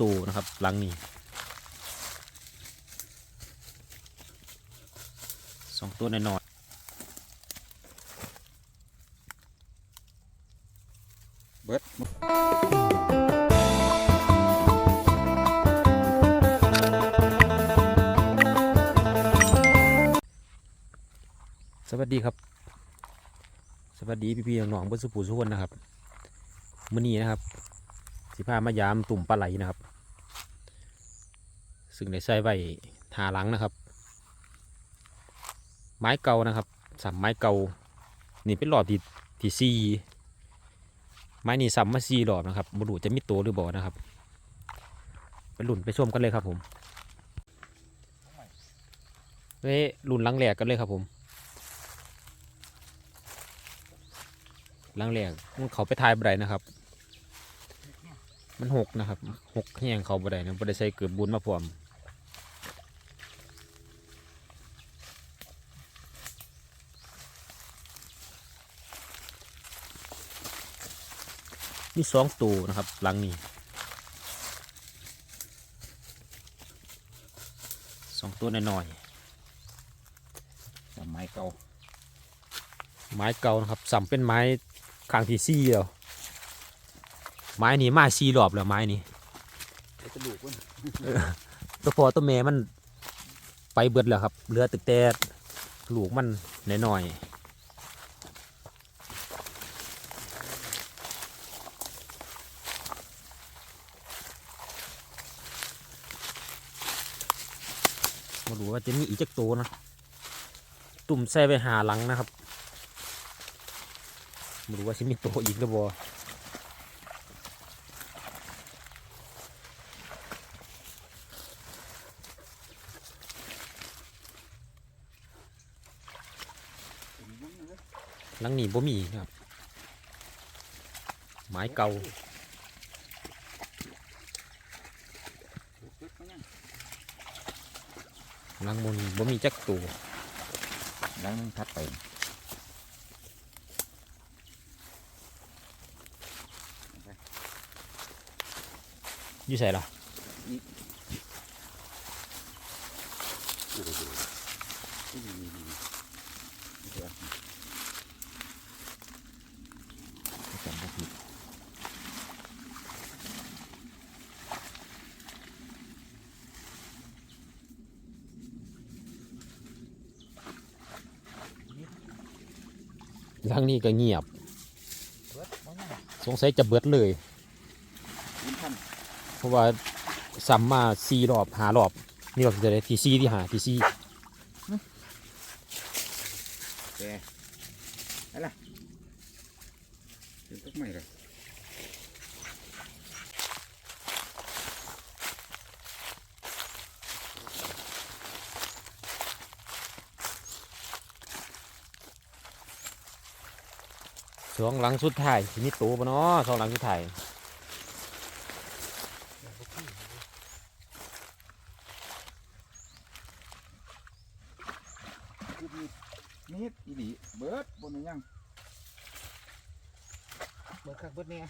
ตัวนะครับ หลังนี้สองตัวน้อยเบิดๆสวัสดีครับ สวัสดีพี่ๆน้องๆเพื่อนสุภูสุคนนะครับมื้อนี้นะครับ สิพามายามตุ่มปลาไหลนะครับ ซึ่งได้ใส่ไว้หาหลังนะครับ ไม้เก่านะครับสัมไม้เก่านี่เป็นหลอดที่ที่ซีไม้นี่สัมมาซีหลอดนะครับบรูจะมีตัวหรือบ่นะครับไปหลุ่นไปชมกันเลยครับผมเฮ้ยลุ่นลังแหลกกันเลยครับผมลังแหลกมันเขาไปทายบัไดนะครับ มันหกนะครับหกแห้งเขาบัไดนะบัไดใส่เกือบบุญมาพร้อม มีสองตัวนะครับ หลังนี้สองตัวน้อยสมัยเก่าๆไม้เก่านะครับสัมเป็นไม้ข้างที่ซี่แล้วไม้นี้มาซี่รอบแล้วไม้นี้กระดูกมันตัวพอตัวแม่มันไปเบิดแล้วครับเหลือตึกแต่ลูกมันน้อยๆ มาดูว่าจะมีอีกจักตัวนะ ตุ่มใส่ไปหาหลังนะครับม่รู้ว่าจะมีตัวอีกหรือบ่หลังนี้บ่มีนะครับ ไม้เก่า ลังบนบ่มีจักตัวหลังนึงทัดไปอยู่ใส่ละจำบ่ผิด หลังนี้ก็เงียบเบิดบ่ยังสงสัยจะเบิดเลยยิ้มทันเพราะว่าซ้ำมาสี่รอบหารอบ นี่รอบที่เท่าไหรที่สี่ที่หาที่สี่แกอะไรเป็นต้นไม้เลย สองหลังสุดท้ายสิมีตัวปะเนาะสองหลังสุดท้ายนิดอีหลีเบิดบนยังเบิดคักเบิดเนี่ย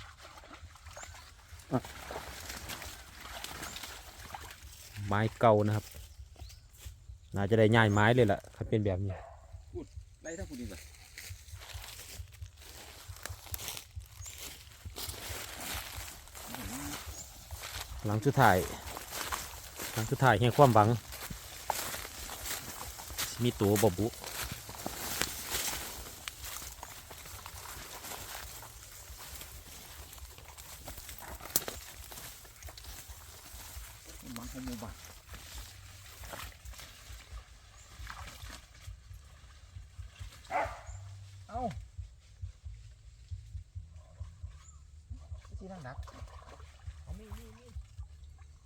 ไม้เก่านะครับ น่าจะได้ย้ายไม้เลยล่ะถ้าเป็นแบบนี้ไล่ทั้งคนดีเลย หลังสุดท้ายหลังสุดท้ายแห่งความหวัง มีตัวบบุมังของหมู่บ้าเอาที่นั่งดักเอามีมีมี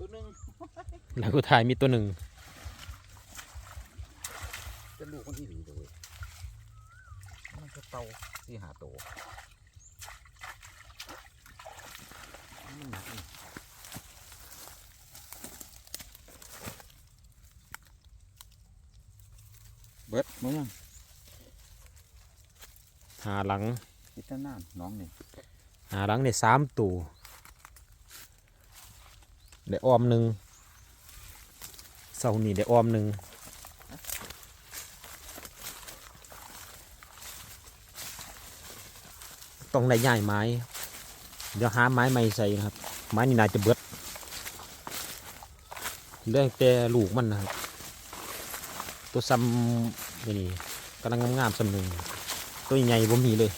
ตัวหนึ่งหลังสุดท้ายมีตัวหนึ่งเป็นลูกคนที่ดีเลยมันก็เตาสี่หาตัวมันหนักนี่เบิดมั้งยังหาหลังพิจารณาน้องนี่หาหลังในสามตัว ได้ออมหนึ่งเสานี่ได้ออมหนึ่งต้องได้ย่ายไม้ เดี๋ยวหาไม้ใหม่ใส่นะครับ ไม้นี่น่าจะเบิดเรื่องแต่ลูกมันนะครับ ตัวซ้ำนี่กำลังงามๆซ้ำนึงตัวใหญ่ๆบ่มีเลย